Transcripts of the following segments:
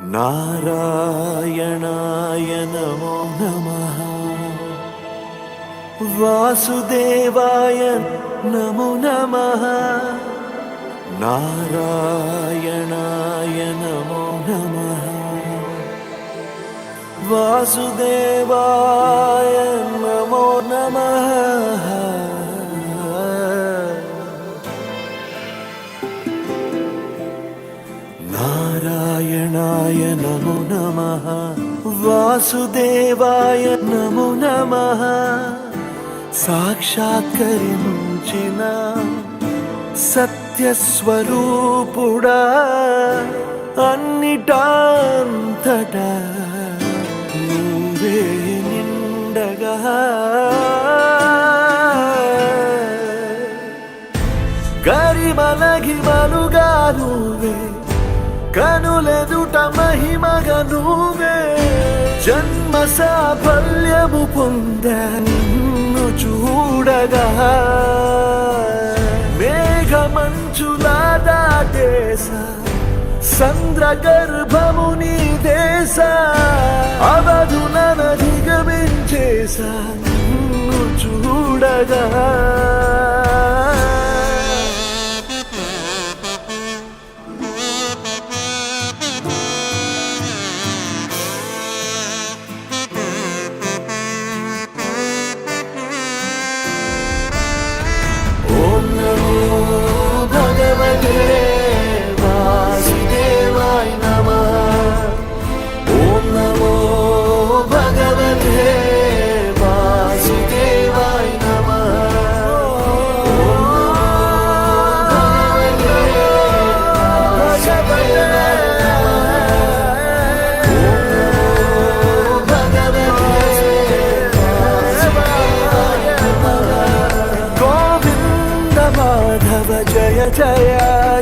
नारायणाय नमो नमः। वासुदेवाय नमो नमः। नारायणाय नमो नमः। वासुदेवाय నారాయణాయ నమో నమ. వాసుదేవాయ నమో నమ. సాక్షాత్కరించిన సత్యస్వరూపుడా అన్నిటాంతట నువ్వే నిండగా. గరిమలగి మలుగా నువ్వే కనులెదుట మహిమగ నువ్వే జన్మ సాఫల్యము పొంద నిన్ను చూడగా. మేఘమంచులా దాటేస సంద్ర గర్భము నీ దేశ అవధులనధిగమించేసా నిన్ను చూడగా. మాధవ జయ జయ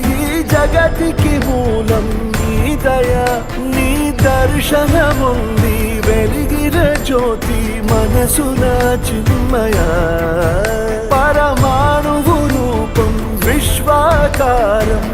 ఈ జగతికి మూలం నీ దయ నీ దర్శనముంది వెలిగిన జ్యోతి మనసున చిన్మయ. పరమాణువు రూపం విశ్వాకారం